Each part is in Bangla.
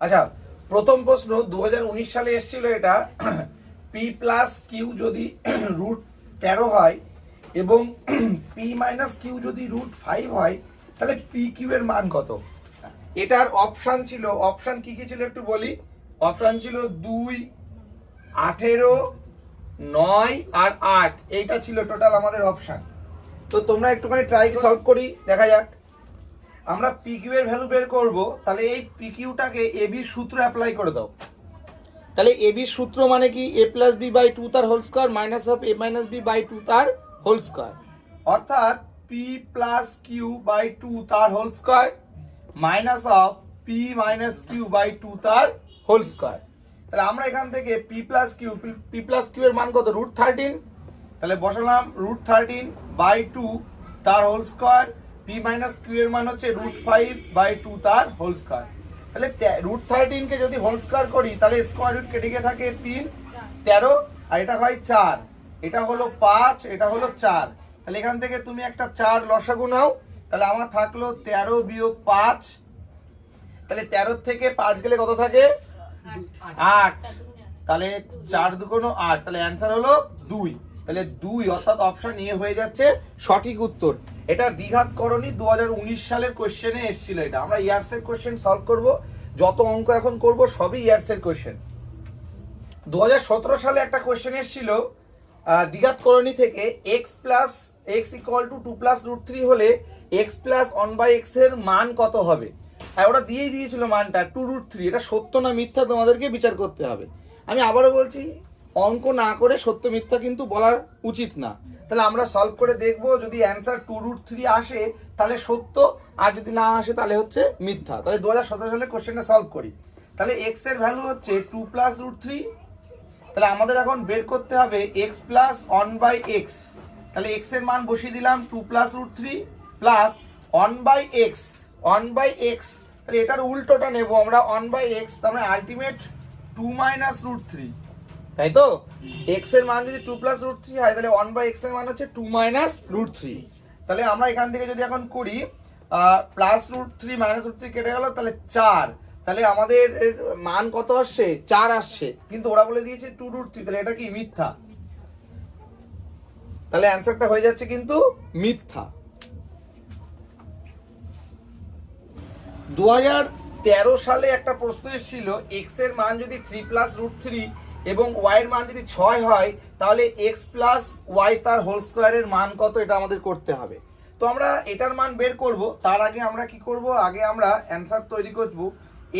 আচ্ছা প্রথম প্রশ্ন দু হাজার উনিশ সালে এসেছিল এটা। পি প্লাস কিউ যদি রুট তেরো হয় এবং পি মাইনাস কিউ যদি রুট ফাইভ হয়, তাহলে পি কিউ এর মান কত? এটার অপশান ছিল অপশান কি কি ছিল একটু বলি? অপশান ছিল দুই, আঠেরো, নয় আর আট। এইটা ছিল টোটাল আমাদের অপশান তো তোমরা একটুখানি ট্রাই সলভ করি, দেখা যাক। আমরা পিকিউ এর ভ্যালু বের করব, তাহলে এই পিকিউটাকে এ বির সূত্র অ্যাপ্লাই করে দাও। তাহলে এ বির সূত্র মানে কি? A plus B by two তার whole square minus of A minus B by two তার হোল স্কোয়ার অর্থাৎ P plus Q by two তার whole square minus of P minus Q by two তার হোল স্কোয়ার তাহলে আমরা এখান থেকে P plus Q P plus Q এর মান কত? রুট থার্টিন তাহলে বসালাম রুট থার্টিন বাই টু তার হোল স্কোয়ার পি মাইনাস মান হচ্ছে রুট ফাইভ বাই টু তার তাহলে রুট থার্টিনকে যদি করি, তাহলে স্কোয়ার থাকে তিন, তেরো, আর এটা হয় চার। এটা হলো পাঁচ, এটা হলো চার। তাহলে এখান থেকে তুমি একটা চার লসাগু নাও, তাহলে আমার থাকল তেরো বিয়োগ পাঁচ। তাহলে তেরো থেকে পাঁচ গেলে কত থাকে? আট। তাহলে চার দুগুণ আট, তাহলে অ্যান্সার হলো দুই। তাহলে দুই, অর্থাৎ অপশন এ হয়ে যাচ্ছে সঠিক উত্তর। এটা দ্বিঘাত করণী দু হাজার উনিশ সালের কোয়েশ্চেনে এসেছিল এটা। আমরা ইয়ার্স এর কোশ্চেন সলভ করব। যত অঙ্ক এখন করব, সবই ইয়ার্স এর কোশ্চেন দু সালে একটা কোয়েশ্চেন এসেছিল দ্বিঘাত করণী থেকে X plus X equal to two plus root three হলে এক্স প্লাস ওয়ান বাই এক্সের মান কত হবে? হ্যাঁ ওটা দিয়েই দিয়েছিল মানটা টু রুট থ্রি এটা সত্য না মিথ্যা তোমাদেরকে বিচার করতে হবে। আমি আবারও বলছি অঙ্ক না করে সত্য মিথ্যা কিন্তু বলার উচিত না। তাহলে আমরা সলভ করে দেখব, যদি অ্যান্সার টু রুট থ্রি আসে, তাহলে সত্য, আর যদি না আসে, তাহলে হচ্ছে মিথ্যা। তাহলে দু হাজার সতেরো সালে কোশ্চেনটা সলভ করি। তাহলে এক্সের ভ্যালু হচ্ছে টু প্লাস রুট থ্রি তাহলে আমাদের এখন বের করতে হবে X plus one by X তাহলে এক্সের মান বসিয়ে দিলাম two plus root three plus one by X one by X তাহলে এটার উল্টোটা নেব আমরা ওয়ান বাই এক্স তার মানে ultimate two minus root three তাই তো এক্সের মান যদি টু প্লাস রুট থ্রি হয়, তাহলে ওয়ান বাই এক্সের মান হচ্ছে টু মাইনাস রুট থ্রি তাহলে আমরা এখান থেকে যদি এখন করি plus root three minus root three কেটে গেল, তাহলে চার। তাহলে আমাদের মান কত আসছে? চার আসছে। কিন্তু ওরা বলে দিয়েছে টু রুট থ্রি তাহলে এটা কি মিথ্যা? তাহলে অ্যান্সারটা হয়ে যাচ্ছে কিন্তু মিথ্যা। দু সালে একটা প্রশ্ন এসেছিল এক্সের মান যদি থ্রি প্লাস রুট থ্রি এবং ওয়াই এর মান যদি ছয় হয়, তাহলে এক্স প্লাস ওয়াই তার হোল স্কোয়ারের মান কত এটা আমাদের করতে হবে। তো আমরা এটার মান বের করব। তার আগে আমরা কি করব? আগে আমরা অ্যান্সার তৈরি করব।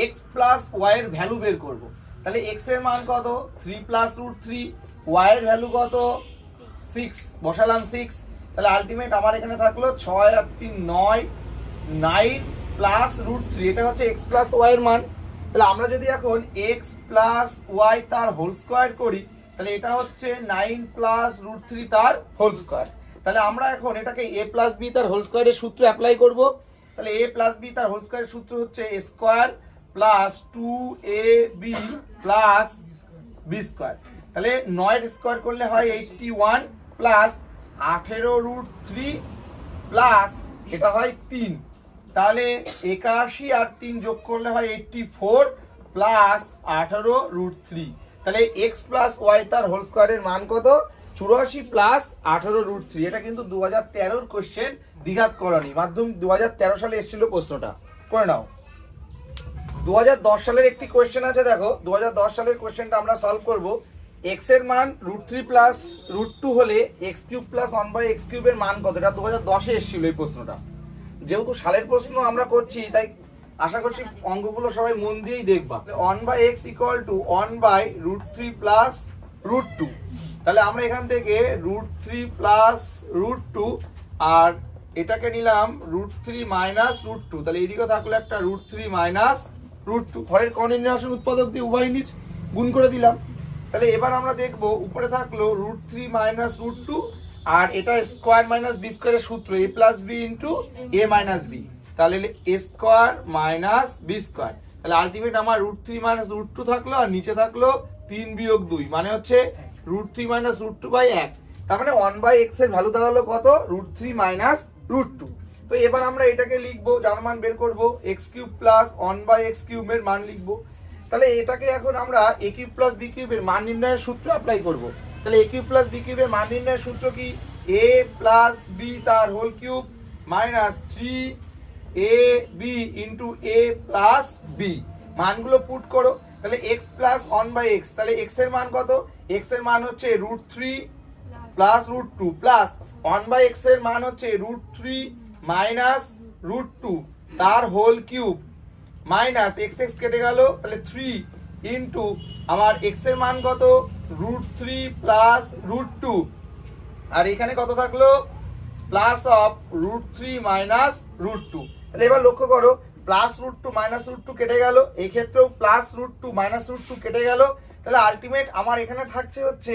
এক্স প্লাস ওয়াই এর ভ্যালু বের করব। তাহলে এক্সের মান কত? Three plus root three Y এর ভ্যালু কত? সিক্স বসালাম সিক্স তাহলে আলটিমেট আমার এখানে থাকল ছয় আর তিন নয়। নাইন প্লাস রুট থ্রি এটা হচ্ছে এক্স প্লাস ওয়াই এর মান। তাহলে আমরা যদি এখন এক্স প্লাস ওয়াই তার হোল স্কোয়ার করি, তাহলে এটা হচ্ছে নাইন প্লাস রুট থ্রি তার হোল স্কোয়ার তাহলে আমরা এখন এটাকে এ প্লাস বি তার হোল স্কোয়ারের সূত্র অ্যাপ্লাই করব। তাহলে এ প্লাস বি তার হোল স্কোয়ারের সূত্র হচ্ছে A square plus two A B plus B square তাহলে নয়ের স্কোয়ার করলে হয় এইটটি ওয়ান প্লাস আঠেরো রুট থ্রি প্লাস এটা হয় তিন। তাহলে একাশি আর তিন যোগ করলে হয় এইটটি ফোর প্লাস আঠারো রুট থ্রি তাহলে এক্স প্লাস ওয়াই তার হোল স্কোয়ারের মান কত? চুরাশি প্লাস আঠারো রুট থ্রি এটা কিন্তু দু হাজার তেরোর কোশ্চেন দ্বিঘাত করণী মাধ্যম দু হাজার তেরো সালে এসেছিল প্রশ্নটা। করে নাও। দু হাজার দশ সালের একটি কোয়েশ্চেন আছে, দেখো। দু হাজার দশ সালের কোয়েশ্চেনটা আমরা সলভ করব। এক্সের মান root three plus root two হলে X cube plus one by X কিউবের মান কত? এটা দু হাজার দশে এসেছিল এই প্রশ্নটা। যেহেতু সালের প্রশ্ন আমরা করছি, তাই আশা করছি অঙ্কগুলো সবাই মন দিয়েই দেখবা। One by X equal to one by root three plus root two তাহলে আমরা এখান থেকে root three plus root two আর এটাকে নিলাম root three minus root two তাহলে এইদিকে থাকল একটা root three minus root two ঘরের কর্ণির্ণাসন উৎপাদক দিয়ে উভয় নিচ গুণ করে দিলাম। তাহলে এবার আমরা দেখব, উপরে থাকল root three minus root two আর এটা স্কোয়ার মাইনাস বি স্কোয়ারের সূত্র A plus B into A minus B তাহলে A square minus B square তাহলে আলটিমেট আমার root three minus root two থাকল, আর নিচে থাকল তিন বিয়োগ দুই। মানে হচ্ছে root three minus root two by এক। তার মানে ওয়ান বাই এক্সের ভ্যালু দাঁড়াল কত? Root three minus root two তো এবার আমরা এটাকে লিখব, যার মান বের করব X cube plus one by X কিউবের মান লিখব। তাহলে এটাকে এখন আমরা এ কিউব প্লাস বি কিউবের মান নির্ণয়ের সূত্র অ্যাপ্লাই করব। তাহলে এ কিউব প্লাস বি কিউবের মান নির্ণয়ের সূত্র কি? এ প্লাস বি তার whole cube minus three A B into A plus B মানগুলো পুট করো। তাহলে X plus one by X তাহলে এক্সের মান কত? এক্সের মান হচ্ছে root three plus root two plus one by এক্সের মান হচ্ছে root three minus root two তার whole cube minus X X কেটে গেল। তাহলে থ্রি ইন্টু আমার এক্সের মান কত? Root three plus root two আর এখানে কত থাকল? Plus of root three minus root two তাহলে এবার লক্ষ্য করো plus root two minus root two কেটে গেল এই ক্ষেত্রেও plus root two minus root two কেটে গেল। তাহলে আলটিমেট আমার এখানে থাকছে হচ্ছে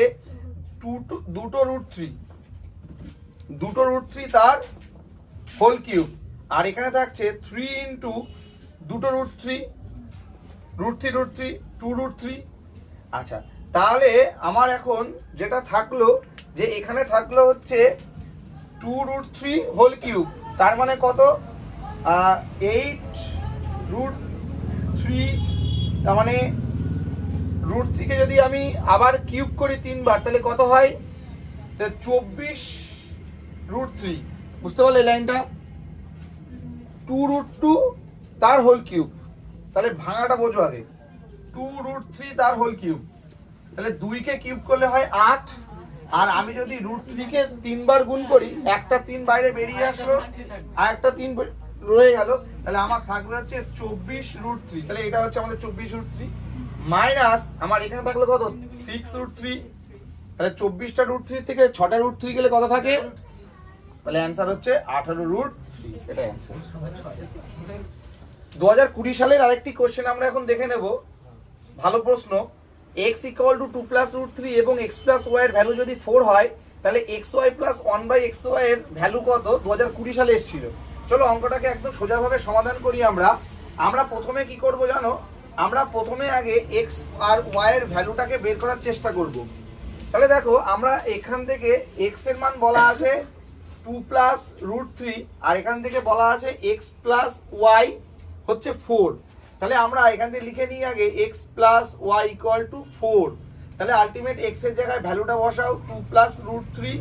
টু টু দুটো রুট থ্রি দুটো রুট থ্রি তার হোল কিউব আর এখানে থাকছে থ্রি ইন্টু দুটো root three root three root three two root three আচ্ছা তাহলে আমার এখন যেটা থাকল, যে এখানে থাকল হচ্ছে two root three whole cube তার মানে কত? এইট রুট থ্রি তার মানে রুট থ্রিকে যদি আমি আবার কিউব করি তিনবার, তাহলে কত হয়? তো চব্বিশ রুট থ্রি বুঝতে পারলে লাইনটা? টু রুট টু তার হোল কিউব তাহলে ভাঙাটা বোঝো আগে। টু রুট থ্রি তার হোল কিউব তাহলে দুইকে কিউব করলে হয় আট। আর আমি যদি রুট থ্রিকে তিনবার গুণ করি, একটা তিন বাইরে বেরিয়ে আসলো, আর একটা তিন রয়ে গেল, তাহলে আমার থাকবে হচ্ছে চব্বিশ রুট থ্রি। তাহলে এটা হচ্ছে আমাদের চব্বিশ রুট থ্রি। মাইনাস আমার এখানে থাকলে কত? Six root three. তাহলে চব্বিশটা রুট থ্রি থেকে ছটা রুট থ্রি গেলে কত থাকে? তাহলে অ্যান্সার হচ্ছে আঠারো রুট এটাই অ্যান্সার। দু হাজার কুড়ি সালের আরেকটি কোশ্চেন আমরা এখন দেখে নেব। ভালো প্রশ্ন। X equal to two plus root three এবং এক্স প্লাস ওয়াই এর ভ্যালু যদি ফোর হয়, তাহলে x y plus one by x y এর ভ্যালু কত? দু হাজার কুড়ি সালে এসেছিল। চলো অঙ্কটাকে একদম সোজাভাবে সমাধান করি আমরা। আমরা প্রথমে কি করব জানো? আমরা প্রথমে আগে এক্স আর ওয়াই এর ভ্যালুটাকে বের করার চেষ্টা করব। তাহলে দেখো, আমরা এখান থেকে এক্সের মান বলা আছে টু প্লাস রুট থ্রি আর এখান থেকে বলা আছে এক্স প্লাস ওয়াই হচ্ছে ফোর তাহলে আমরা এখান থেকে লিখে নিই আগে x plus y equal to four তাহলে আলটিমেট এক্সের জায়গায় ভ্যালুটা বসাও two plus root three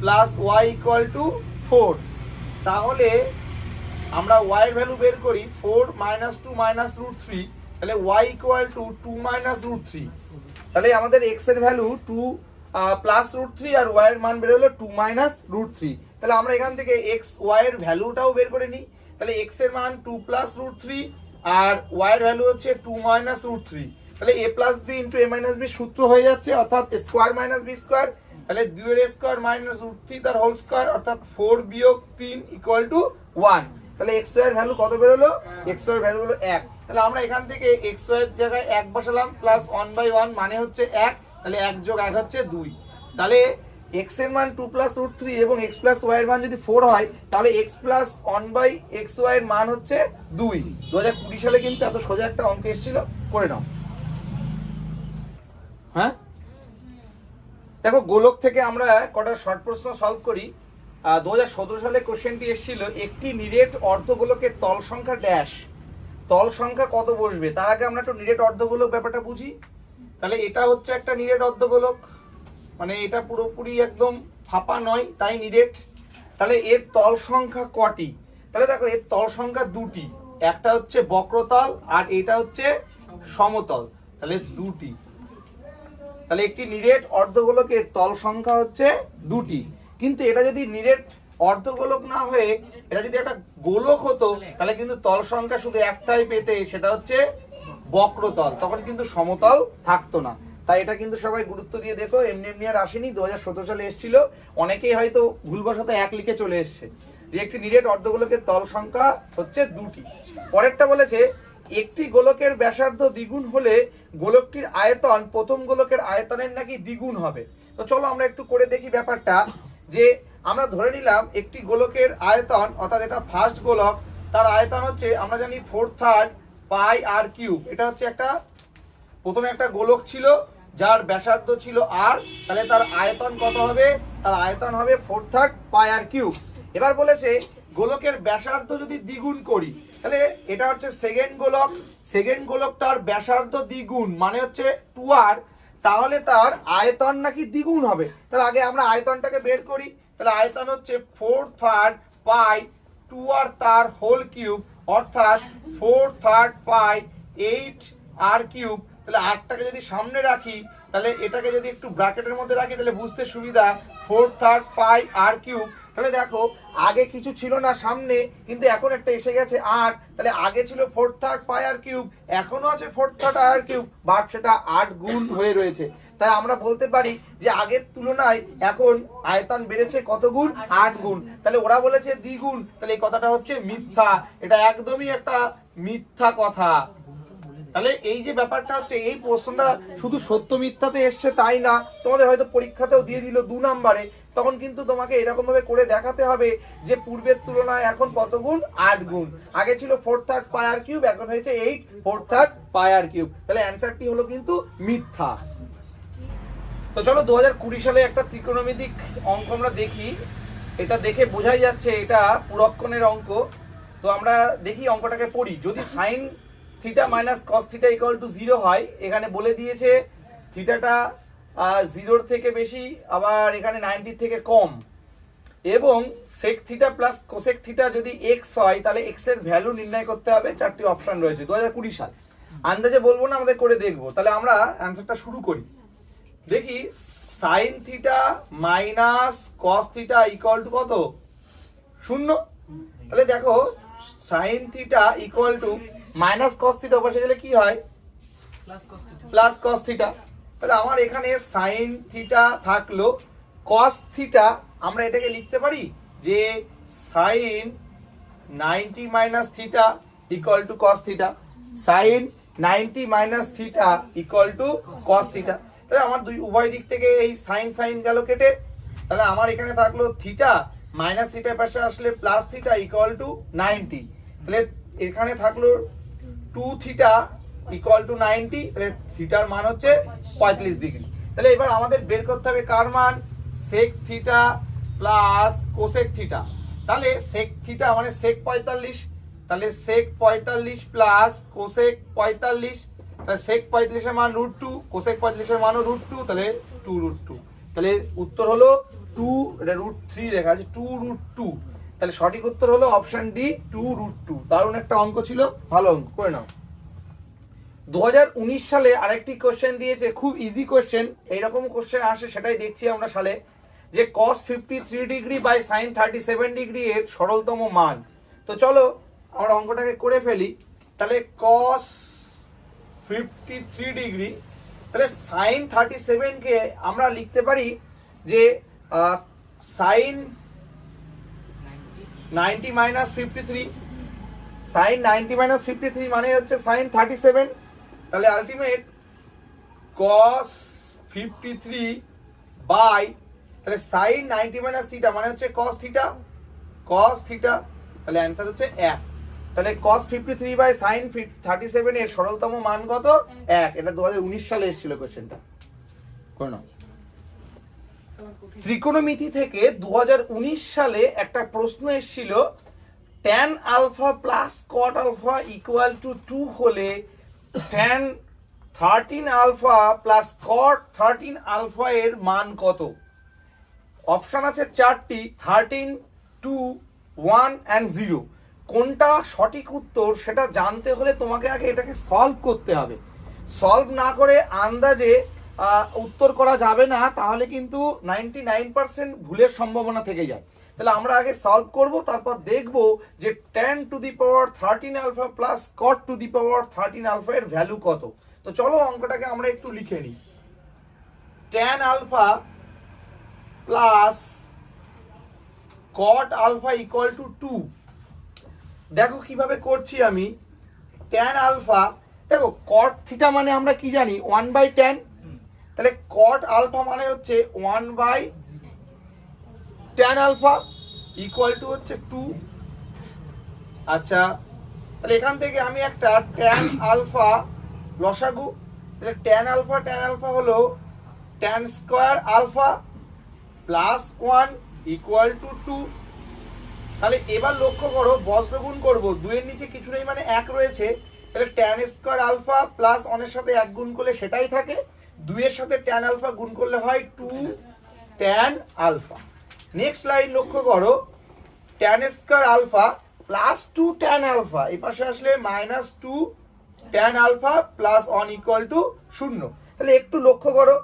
plus y equal to four তাহলে আমরা ওয়াই এর ভ্যালু বের করি four minus two minus root three তাহলে y equal to two minus root three তাহলে আমাদের এক্সের value two plus root three আর ওয়াই এর মান বের হলো টু মাইনাস রুট থ্রি তাহলে আমরা এখান থেকে এক্স ওয়াই এর ভ্যালুটাও বের করে নিই। তাহলে এক্সের মান টু প্লাস রুট থ্রি আর ওয়াই এর ভ্যালু হচ্ছে টু মাইনাস রুট থ্রি তাহলে a plus b into a minus b সূত্র হয়ে যাচ্ছে, অর্থাৎ স্কোয়ার মাইনাস বি স্কোয়ার তাহলে দুইয়ের স্কোয়ার মাইনাস রুট থ্রি তার হোল স্কোয়ার অর্থাৎ ফোর বিয়োগ তিন ইকুয়াল টু ওয়ান তাহলে এক্সের ভ্যালু কত বেরোলো? এক্সের ভ্যালু হলো এক। তাহলে আমরা এখান থেকে এক্সের জায়গায় এক বসালাম প্লাস ওয়ান বাই ওয়ান মানে হচ্ছে এক। তাহলে এক যোগ এক হচ্ছে দুই। তাহলে এক্সের মান টু প্লাস রুট থ্রি এবং এক্স প্লাস ওয়াই এর মান যদি ফোর হয়, তাহলে x plus one by x y এর মান হচ্ছে দুই। দু হাজার কুড়ি সালে কিন্তু এত সোজা একটা অঙ্ক এসেছিল, করে নাও। হ্যাঁ? দেখো, গোলক থেকে আমরা কটা শর্ট প্রশ্ন সলভ করি। দু হাজার সতেরো সালে কোশ্চেনটি এসেছিল, একটি নিরেট অর্ধগোলকের তল সংখ্যা ড্যাশ তল সংখ্যা কত বসবে? তার আগে আমরা একটু নিরেট অর্ধগোলক ব্যাপারটা বুঝি। তাহলে এটা হচ্ছে একটা নিরেট অর্ধগোলক। মানে এটা পুরোপুরি একদম ফাঁপা নয়, তাই নিরেট তাহলে এর তল সংখ্যা কটি? তাহলে দেখো, এর তল সংখ্যা দুটি। একটা হচ্ছে বক্রতল আর এটা হচ্ছে সমতল। তাহলে দুটি। তাহলে একটি নিরেট অর্ধগোলকের তল সংখ্যা হচ্ছে দুটি। কিন্তু এটা যদি নিরেট অর্ধগোলক না হয়ে, এটা যদি একটা গোলক হতো, তাহলে কিন্তু তল সংখ্যা শুধু একটাই পেতে, সেটা হচ্ছে বক্রতল। তখন কিন্তু সমতল থাকতো না। তাই এটা কিন্তু সবাই গুরুত্ব দিয়ে দেখো, এমনি এমনি আর আসেনি, দু হাজার সতেরো সালে এসেছিল। অনেকেই হয়তো ভুলবশত এক লিখে চলে এসছে। যে একটি নিরেট অর্ধগোলকের তল সংখ্যা হচ্ছে দুটি। পরেরটা বলেছে, একটি গোলকের ব্যাসার্ধ দ্বিগুণ হলে গোলকটির আয়তন প্রথম গোলকের আয়তনের নাকি দ্বিগুণ হবে। তো চলো আমরা একটু করে দেখি ব্যাপারটা, যে আমরা ধরে নিলাম একটি গোলকের আয়তন, অর্থাৎ এটা ফার্স্ট গোলক, তার আয়তন হচ্ছে, আমরা জানি four third pi r cube এটা হচ্ছে একটা, প্রথমে একটা গোলক ছিল যার ব্যাসার্ধ ছিল আর তাহলে তার আয়তন কত হবে? তার আয়তন হবে four third pi r cube এবার বলেছে, গোলকের ব্যাসার্ধ যদি দ্বিগুণ করি, তাহলে এটা হচ্ছে সেকেন্ড গোলক। সেকেন্ড গোলকটার ব্যাসার্ধ দ্বিগুণ মানে হচ্ছে টু আর তাহলে তার আয়তন নাকি দ্বিগুণ হবে? তাহলে আগে আমরা আয়তনটাকে বের করি, তাহলে আয়তন হচ্ছে four third pi two r তার হোল কিউব অর্থাৎ four third pi eight r cube তাহলে আটটাকে যদি সামনে রাখি, তাহলে এটাকে যদি একটু ব্র্যাকেটের মধ্যে রাখি, তাহলে বুঝতে সুবিধা। Four third pi r cube তাহলে দেখো, আগে কিছু ছিল না সামনে, কিন্তু এখন একটা এসে গেছে আট। তাহলে আগে ছিল four third pi r cube এখনও আছে four third r cube but সেটা আট গুণ হয়ে রয়েছে। তাই আমরা বলতে পারি যে আগের তুলনায় এখন আয়তন বেড়েছে কত গুণ? আট গুণ। তাহলে ওরা বলেছে দ্বিগুণ। তাহলে এই কথাটা হচ্ছে মিথ্যা। এটা একদমই একটা মিথ্যা কথা। তাহলে এই যে ব্যাপারটা হচ্ছে, এই প্রশ্নটা শুধু সত্য মিথ্যাতে এসছে তাই না? তোমাদের হয়তো পরীক্ষাতেও দিয়ে দিল দু নম্বরে। তখন কিন্তু তোমাকে এরকম ভাবে করে দেখাতে হবে যে পূর্বের তুলনায় এখন কত গুণ? আট গুণ। আগে ছিল ফোর থার্ড পায়ার কিউব এখন হয়েছে eight four third pi r cube তাহলে অ্যান্সারটি হলো কিন্তু মিথ্যা। তো চলো দু হাজার কুড়ি সালে একটা ত্রিকোণমিতিক অঙ্ক আমরা দেখি। এটা দেখে বোঝাই যাচ্ছে এটা পুরক্ষণের অঙ্ক। তো আমরা দেখি অঙ্কটাকে পড়ি। যদি sine theta minus cos theta equal to zero হয়। এখানে বলে দিয়েছে থিটাটা জিরোর থেকে বেশি, আবার এখানে নাইনটির থেকে কম। এবং sec theta plus cosec theta যদি এক্স হয়, তাহলে এক্সের ভ্যালু নির্ণয় করতে হবে। চারটি অপশন রয়েছে, দু হাজার কুড়ি সাল। আন্দাজে বলব না, আমাদের করে দেখব। তাহলে আমরা অ্যান্সারটা শুরু করি। দেখি sine theta minus cos theta equal to কত? শূন্য। তাহলে দেখো sine theta equal to minus cos theta বসে গেলে কি হয়? প্লাস কস থিটা তাহলে আমার এখানে সাইন থিটা থাকল। কস থিটা আমরা এটাকে লিখতে পারি যে sine ninety minus theta equal to cos theta sine ninety minus theta equal to cos theta তাহলে আমার দুই উভয় দিক থেকে এই সাইন সাইন গেল কেটে। তাহলে আমার এখানে থাকল থিটা মাইনাস থিটার পাশে আসলে plus theta equal to ninety তাহলে এখানে থাকল two theta equal to ninety তাহলে থিটার মান হচ্ছে পঁয়তাল্লিশ ডিগ্রি তাহলে এবার আমাদের বের করতে হবে কার মান? Sec theta plus cosec theta তাহলে সেক থিটা মানে সেক পঁয়তাল্লিশ, তাহলে সেক পঁয়তাল্লিশ প্লাস কোসেক পঁয়তাল্লিশ, তাহলে সেক পঁয়তাল্লিশের মান রুট টু কোসেক পঁয়তাল্লিশের মানও রুট টু তাহলে টু রুট টু তাহলে উত্তর হলো টু এটা রুট থ্রি লেখা আছে টু রুট টু তাহলে সঠিক উত্তর হলো option D two root two দারুণ একটা অঙ্ক ছিল, ভালো অঙ্ক, করে নাও। দু হাজার উনিশ সালে আরেকটি কোশ্চেন দিয়েছে, খুব ইজি কোশ্চেন এইরকম কোশ্চেন আসে, সেটাই দেখছি আমরা সালে, যে cos fifty three degree by sine thirty seven degree এর সরলতম মান। তো চলো, আমরা অঙ্কটাকে করে ফেলি। তাহলে কস ফিফটি থ্রি ডিগ্রি তাহলে সাইন থার্টি সেভেনকে আমরা লিখতে পারি যে sine ninety minus fifty three. Sine ninety minus fifty three মানে হচ্ছে সাইন থার্টি সেভেন। তাহলে ultimate cos fifty three by, তাহলে সাইন নাইনটি মাইনাস থিটা মানে হচ্ছে কস থিটা। কস থিটা, তাহলে অ্যান্সার হচ্ছে এক। তাহলে cos fifty three by sine thirty seven এর সরলতম মান কত? এক। এটা দু হাজার উনিশ সালে এসেছিল কোশ্চেনটা করে নাও। ত্রিকোণমিতি থেকে দু হাজার উনিশ সালে একটা প্রশ্ন এসেছিল tan alpha plus cot alpha equal to two হলে tan thirteen alpha plus cot thirteen alpha এর মান কত? অপশান আছে চারটি thirteen two one and zero কোনটা সঠিক উত্তর সেটা জানতে হলে তোমাকে আগে এটাকে সলভ করতে হবে। সলভ না করে আন্দাজে উত্তর করা যাবে না, তাহলে কিন্তু নাইনটি নাইন পার্সেন্ট ভুলের সম্ভাবনা থেকে যায়। তাহলে আমরা আগে সলভ করব, তারপর দেখব যে tan to the power thirteen alpha plus cot to the power thirteen alpha এর ভ্যালু কত। তো চলো অঙ্কটাকে আমরা একটু লিখে নিই। Tan alpha plus cot alpha equal to two দেখো কীভাবে করছি আমি। ট্যান আলফা দেখো কট থিটা মানে আমরা কি জানি? ওয়ান বাই ট্যান তাহলে কট আলফা মানে হচ্ছে one by tan alpha equal to হচ্ছে টু আচ্ছা তাহলে এখান থেকে আমি একটা ট্যান আলফা লসাগু, তাহলে ট্যান আলফা ট্যান আলফা হলো tan square alpha plus one equal to two তাহলে এবার লক্ষ্য করো বজ্র গুণ করব, দুইয়ের নিচে কিছু নেই মানে এক রয়েছে। তাহলে ট্যান স্কোয়ার আলফা প্লাস অনের সাথে এক গুণ করলে সেটাই থাকে। দুইয়ের সাথে ট্যান আলফা গুণ করলে হয় two tan alpha next line লক্ষ্য করো tan square alpha plus two tan alpha এই পাশে আসলে minus two tan alpha plus one equal to শূন্য। তাহলে একটু লক্ষ্য করো,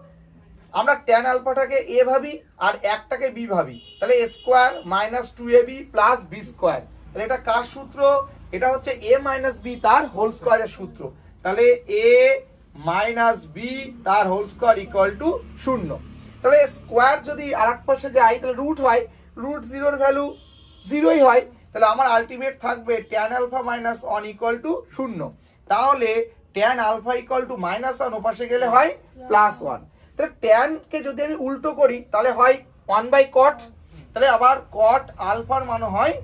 আমরা ট্যান আলফাটাকে এ ভাবি আর একটাকে বি ভাবি। তাহলে square minus two a b plus b square তাহলে এটা কার সূত্র? এটা হচ্ছে এ মাইনাস বি তার হোল স্কোয়ারের সূত্র। তাহলে এ মাইনাস বি তার হোল স্কোয়ার ইকুয়াল টু শূন্য। তাহলে স্কোয়ার যদি আর এক পাশে যায়, তাহলে রুট হয়। রুট জিরোর ভ্যালু জিরোই হয়। তাহলে আমার আলটিমেট থাকবে tan alpha minus one equal to শূন্য। তাহলে tan alpha equal to minus one ওপাশে গেলে হয় প্লাস ওয়ান তাহলে ট্যানকে যদি আমি উল্টো করি, তাহলে হয় ওয়ান বাই কট তাহলে আবার কট আলফার মান হয়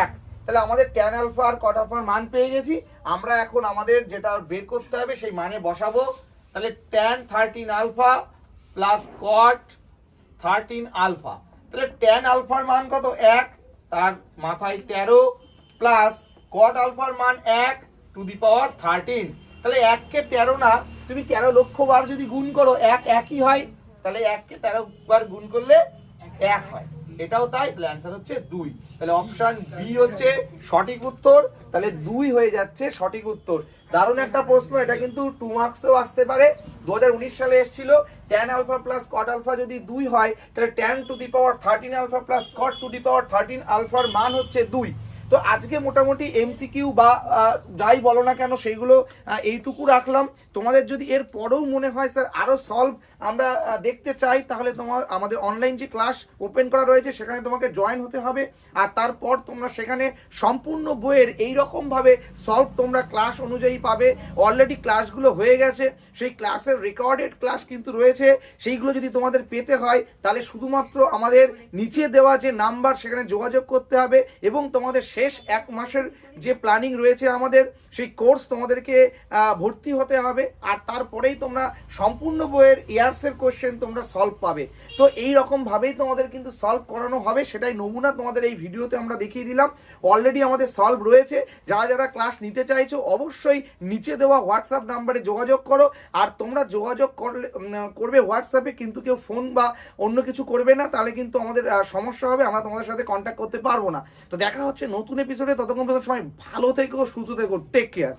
এক। তাহলে আমাদের ট্যান আলফা আর কট আলফার মান পেয়ে গেছি। আমরা এখন আমাদের যেটা বের করতে হবে সেই মানে বসাবো। তাহলে tan thirteen alpha plus cot thirteen alpha তাহলে ট্যান আলফার মান কত? এক। তার মাথায় তেরো। প্লাস কট আলফার মান এক টু দি পাওয়ার থার্টিন তাহলে এককে তেরো না, তুমি তেরো লক্ষ বার যদি গুণ করো, এক একই হয়। তাহলে এককে তেরো বার গুণ করলে এক হয়। এটাও তাই, তাহলে অ্যান্সার হচ্ছে দুই। তাহলে অপশান বি হচ্ছে সঠিক উত্তর, তাহলে দুই হয়ে যাচ্ছে সঠিক উত্তর। দারুণ একটা প্রশ্ন, এটা কিন্তু টু মার্কসেও আসতে পারে। দু হাজার উনিশ সালে এসেছিল tan alpha plus cot alpha যদি দুই হয়, তাহলে tan to the power thirteen alpha plus cot to the power thirteen আলফার মান হচ্ছে দুই। তো আজকে মোটামুটি এমসিকিউ বা যাই বলো না কেন, সেইগুলো এইটুকু রাখলাম। তোমাদের যদি এর পরেও মনে হয় স্যার আরও সলভ আমরা দেখতে চাই, তাহলে তোমার, আমাদের অনলাইন যে ক্লাস ওপেন করা রয়েছে, সেখানে তোমাকে জয়েন হতে হবে। আর তারপর তোমরা সেখানে সম্পূর্ণ বইয়ের এই রকম ভাবে সলভ তোমরা ক্লাস অনুযায়ী পাবে। অলরেডি ক্লাসগুলো হয়ে গেছে। সেই ক্লাসের রেকর্ডেড ক্লাস কিন্তু রয়েছে। সেইগুলো যদি তোমাদের পেতে হয়, তাহলে শুধুমাত্র আমাদের নিচে দেওয়া যে নাম্বার সেখানে যোগাযোগ করতে হবে এবং তোমাদের শেষ এক মাসের যে প্ল্যানিং রয়েছে আমাদের, সেই কোর্স তোমাদেরকে ভর্তি হতে হবে। আর তারপরেই তোমরা সম্পূর্ণ বইয়ের ইয়ার্সের কোশ্চেন তোমরা সলভ পাবে। তো এই রকম ভাবেই তোমাদের কিন্তু সলভ করানো হবে, সেটাই নমুনা তোমাদের এই ভিডিওতে আমরা দেখিয়ে দিলাম। অলরেডি আমাদের সলভ রয়েছে। যারা যারা ক্লাস নিতে চাইছো, অবশ্যই নিচে দেওয়া হোয়াটসঅ্যাপ নাম্বারে যোগাযোগ করো। আর তোমরা যোগাযোগ করলে করবে হোয়াটসঅ্যাপে কিন্তু কেউ ফোন বা অন্য কিছু করবে না, তাহলে কিন্তু আমাদের সমস্যা হবে। আমরা তোমাদের সাথে কন্ট্যাক্ট করতে পারব না। তো দেখা হচ্ছে নতুন এপিসোডে ততক্ষণ পর্যন্ত সময় ভালো থেকো, সুস্থ থেকো টেক কেয়ার